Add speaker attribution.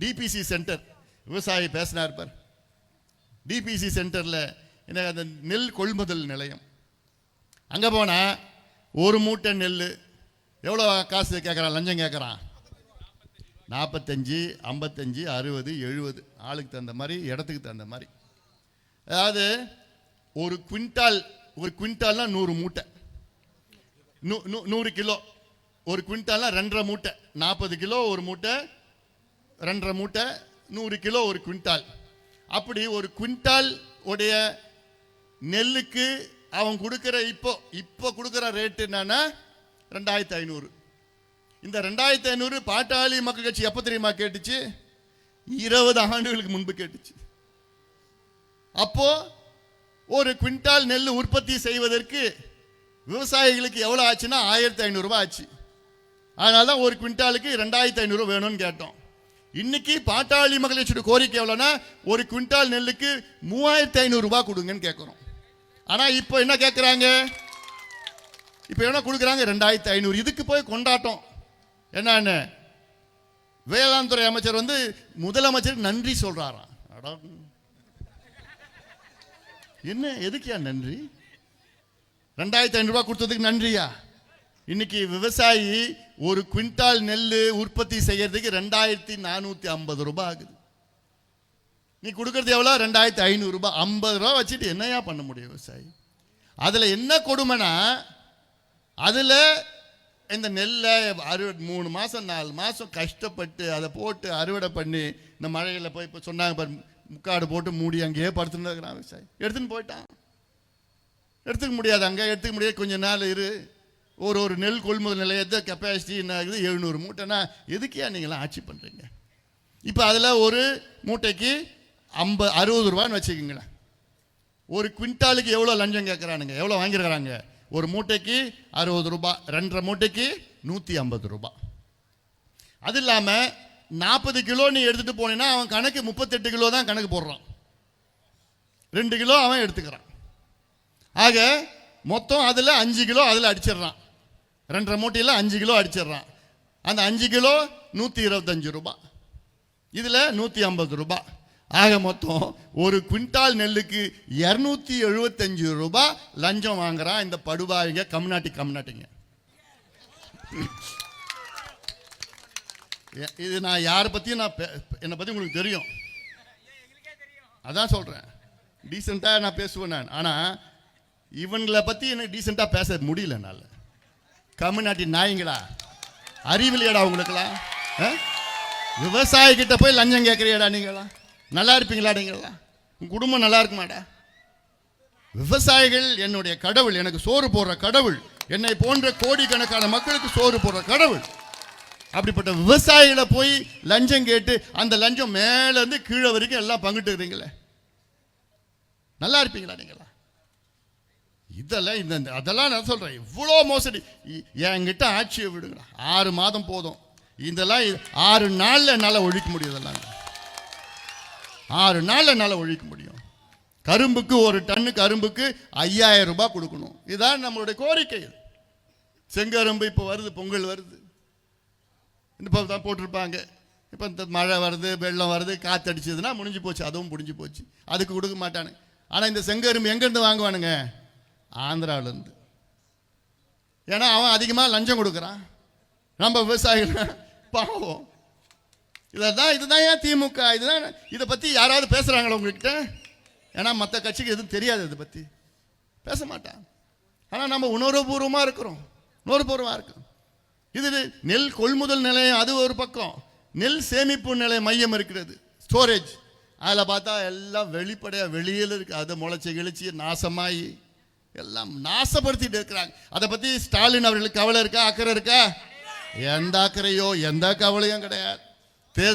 Speaker 1: DPC centre விவசாயி பேசினார் பார். DPC சென்டரில் என்ன அந்த நெல் கொள்முதல் நிலையம். அங்கே போனால் ஒரு மூட்டை நெல் எவ்வளோ காசு கேட்குறான் லஞ்சம் கேட்குறான் நாற்பத்தஞ்சு ஐம்பத்தஞ்சு அறுபது எழுபது. ஆளுக்கு தகுந்த மாதிரி இடத்துக்கு தகுந்த மாதிரி. அதாவது ஒரு குவிண்டால் ஒரு குவிண்டால்னால் நூறு மூட்டை. நூ நூ- நூறு கிலோ. ஒரு குவிண்டால்னால் ரெண்டரை மூட்டை. நாற்பது கிலோ ஒரு மூட்டை ரெண்டரை மூட்டை நூறு கிலோ ஒரு குவிண்டால். அப்படி ஒரு குவிண்டால் உடைய நெல்லுக்கு அவன் கொடுக்குற இப்போ இப்போ கொடுக்குற ரேட்டு என்னன்னா ரெண்டாயிரத்தி ஐநூறு. இந்த ரெண்டாயிரத்தி ஐநூறு பாட்டாளி மக்கள் கட்சி எப்போ தெரியுமா கேட்டுச்சு? இருபது ஆண்டுகளுக்கு முன்பு கேட்டுச்சு. அப்போ ஒரு குவிண்டால் நெல் உற்பத்தி செய்வதற்கு விவசாயிகளுக்கு எவ்வளோ ஆச்சுன்னா ஆயிரத்தி ஐநூறுரூவா ஆச்சு. அதனால தான் ஒரு குவிண்டாலுக்கு ரெண்டாயிரத்தி ஐநூறுரூவா வேணும்னு கேட்டோம். இன்னைக்கு பாட்டாளி மகளிர் கோரிக்கை எவ்வளோன்னா ஒரு குவிண்டால் நெல்லுக்கு மூவாயிரத்தி ஐநூறுரூபா கொடுங்கன்னு கேட்குறோம். ஆனால் இப்போ என்ன கேட்குறாங்க? இப்போ என்ன கொடுக்குறாங்க? ரெண்டாயிரத்தி ஐநூறு. இதுக்கு போய் கொண்டாட்டம். என்னன்னு வேளாண் துறை அமைச்சர் வந்து முதலமைச்சர் நன்றி சொல்கிறாராம் என்ன எதுக்கியா நன்றி? ரெண்டாயிரத்தி ஐநூறுரூவா கொடுத்ததுக்கு நன்றியா? இன்னைக்கு விவசாயி ஒரு குவிண்டால் நெல் உற்பத்தி செய்யறதுக்கு ரெண்டாயிரத்தி நானூற்றி ஐம்பது ரூபாய் ஆகுது. நீ கொடுக்கறது எவ்வளோ? ரெண்டாயிரத்தி ஐநூறு ரூபாய். ஐம்பது ரூபா வச்சுட்டு என்னையா பண்ண முடியும் விவசாயி? அதில் என்ன கொடுமைனா அதில் இந்த நெல்லை அறுவடை மூணு மாதம் நாலு மாதம் கஷ்டப்பட்டு அதை போட்டு அறுவடை பண்ணி இந்த மழையில் போய் இப்போ சொன்னாங்க பாரு முக்காடு போட்டு மூடி அங்கேயே படுத்துன்னு இருக்கிறான் விவசாயி. எடுத்துன்னு போயிட்டான். எடுத்துக்க முடியாது அங்கே எடுத்துக்க முடியாது. கொஞ்சம் நாள் இரு. ஒரு ஒரு நெல் கொள்முதல் நிலையத்தை கெப்பாசிட்டி என்ன ஆகுது எழுநூறு மூட்டைனா எதுக்கே நீங்களாம் ஆட்சி பண்ணுறீங்க இப்போ அதில் ஒரு மூட்டைக்கு ஐம்பது அறுபது ரூபான்னு வச்சுக்கோங்களேன். ஒரு குவிண்டாலுக்கு எவ்வளோ லஞ்சம் கேட்குறானுங்க எவ்வளோ வாங்கியிருக்கிறாங்க? ஒரு மூட்டைக்கு அறுபது ரூபாய் ரெண்டரை மூட்டைக்கு நூற்றி ஐம்பது ரூபா. அது இல்லாமல் நாற்பது கிலோ நீ எடுத்துகிட்டு போனேன்னா அவன் கணக்கு முப்பத்தெட்டு கிலோ தான் கணக்கு போடுறான். ரெண்டு கிலோ அவன் எடுத்துக்கிறான். ஆக மொத்தம் அதில் அஞ்சு கிலோ அதில் அடிச்சிடுறான். ரெண்டரை மூட்டையில் அஞ்சு கிலோ அடிச்சிடுறான். அந்த அஞ்சு கிலோ நூற்றி இருபத்தஞ்சு ரூபா. இதில் நூற்றி ஐம்பது ரூபா. ஆக மொத்தம் ஒரு குவிண்டால் நெல்லுக்கு இரநூத்தி எழுபத்தஞ்சு ரூபா லஞ்சம் வாங்குறான் இந்த படுபாவிங்க கம்நாட்டி கம்நாட்டிங்க. இது நான் யாரை பற்றியும் நான் என்னை பற்றி உங்களுக்கு தெரியும். அதான் சொல்கிறேன் டீசெண்டாக நான் பேசுவேன் நான். ஆனால் இவங்களை பற்றி எனக்கு டீசெண்டாக பேச முடியல என்னால். கம்யூனாட்டி நாய்ங்களா? அறிவில்லையாடா உங்களுக்கெல்லாம்? ஆ? விவசாயிக்கிட்ட போய் லஞ்சம் கேட்குறியாடா நீங்களா நல்லா இருப்பீங்களா நீங்களா உங்கள் குடும்பம் நல்லா இருக்குமாடா? விவசாயிகள் என்னுடைய கடவுள் எனக்கு சோறு போடுற கடவுள் என்னை போன்ற கோடிக்கணக்கான மக்களுக்கு சோறு போடுற கடவுள். அப்படிப்பட்ட விவசாயிகளை போய் லஞ்சம் கேட்டு அந்த லஞ்சம் மேலேருந்து கீழே வரைக்கும் எல்லாம் பங்கிட்டு இருக்கிறீங்களே. நல்லா இருப்பீங்களா நீங்களா இதெல்லாம் இந்த இந்த- அதெல்லாம் நான் சொல்கிறேன் இவ்வளோ மோசடி. என்கிட்ட ஆட்சியை விடுங்கடா. ஆறு மாதம் போதும். இதெல்லாம் ஆறு நாளில் என்னால் ஒழிக்க முடியும் இதெல்லாம். ஆறு நாளில் என்னால் ஒழிக்க முடியும். கரும்புக்கு ஒரு டன்னு கரும்புக்கு ஐயாயிரம் ரூபாய் கொடுக்கணும். இதுதான் நம்மளுடைய கோரிக்கை. செங்கரும்பு இப்போ வருது பொங்கல் வருது. இப்போ தான் போட்டிருப்பாங்க. இப்போ இந்த மழை வருது வெள்ளம் வருது காற்றடிச்சதுன்னா முடிஞ்சு போச்சு. அதுவும் முடிஞ்சு போச்சு. அதுக்கு கொடுக்க மாட்டானு ஆனால் இந்த செங்கரும்பு எங்கேருந்து வாங்குவானுங்க? ஆந்திராவிலேருந்து. ஏன்னா அவன் அதிகமாக லஞ்சம் கொடுக்குறான். நம்ம விவசாயிகள் பாவம். இதான் இதுதான் ஏன் திமுக? இதுதான் இதை பற்றி யாராவது பேசுகிறாங்களா உங்ககிட்ட? ஏன்னா மற்ற கட்சிக்கு எதுவும் தெரியாது இதை பற்றி பேச மாட்டான். ஆனால் நம்ம உணர்வுபூர்வமாக இருக்கிறோம். உணர்வுபூர்வமாக இருக்கிறோம். இது நெல் கொள்முதல் நிலையம் அது ஒரு பக்கம். நெல் சேமிப்பு நிலைய மையம் இருக்கிறது. ஸ்டோரேஜ். அதில் பார்த்தா எல்லாம் வெளிப்படையாக வெளியில் இருக்குது அதை முளைச்சி கிழிச்சி நாசமாகி எல்லாம் நாசப்படுத்திட்டு இருக்கிறாங்க. அதை பற்றி ஸ்டாலின் அவர்களுக்கு கவலை இருக்கா? அக்கறை இருக்கா? எந்த அக்கறையோ எந்த கவலையும் கிடையாது.